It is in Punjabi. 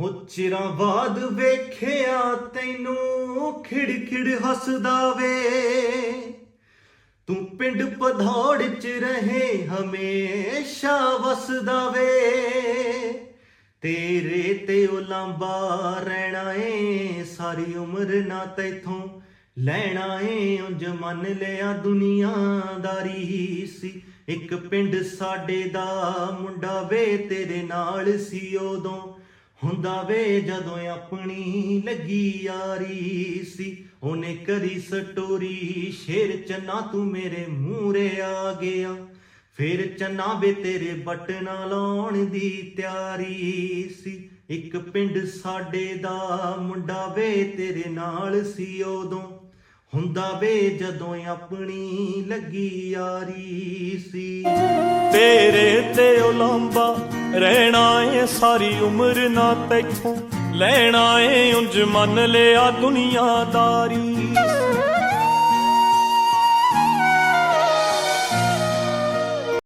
ਹੋ ਚਿਰਾਂ ਬਾਅਦ ਵੇਖਿਆ ਤੈਨੂੰ ਖਿੜ ਖਿੜ ਹੱਸਦਾ ਵੇ। ਤੂੰ ਪਿੰਡ ਪਧੌੜ ਚ ਰਹੇ ਹਮੇਸ਼ਾ ਵਸਦਾ ਵੇ। ਤੇਰੇ ਤੇ ਉਲਾਂਬਾ ਰਹਿਣਾ ਏ, ਸਾਰੀ ਉਮਰ ਨਾ ਤੈਥੋਂ ਲੈਣਾ ਏ। ਉਂਝ ਮੰਨ ਲਿਆ ਦੁਨੀਆਦਾਰੀ ਸੀ, ਇੱਕ ਪਿੰਡ ਸਾਡੇ ਦਾ ਮੁੰਡਾ ਵੇ, ਤੇਰੇ ਨਾਲ ਸੀ ਉਦੋਂ ਹੁੰਦਾ ਵੇ ਜਦੋਂ ਆਪਣੀ ਲੱਗੀ ਯਾਰੀ ਸੀ। ਉਹਨੇ ਕਰੀ ਸਟੋਰੀ, ਸ਼ੇਰ ਚੰਨਾ ਤੂੰ ਮੇਰੇ ਮੂਹਰੇ ਆ ਗਿਆ। ਫਿਰ ਚੰਨਾ ਵੇ ਤੇਰੇ ਬਟਨਾ ਲਾਉਣ ਦੀ ਤਿਆਰੀ ਸੀ। ਇੱਕ ਪਿੰਡ ਸਾਡੇ ਦਾ ਮੁੰਡਾ ਵੇ ਤੇਰੇ ਨਾਲ ਸੀ ਉਦੋਂ। ਹੁੰਦਾ ਵੇ ਜਦੋਂ ਆਪਣੀ ਲੱਗੀ ਯਾਰੀ ਸੀ। ਤੇਰੇ ਤੇ ਉਲਾਂਬਾ ਰਹਿਣਾ ਏ ਸਾਰੀ ਉਮਰ ਨਾ ਤੈਥੋਂ ਲੈਣਾ ਏ ਉਂਝ ਮੰਨ ਲਿਆ ਦੁਨੀਆਦਾਰੀ।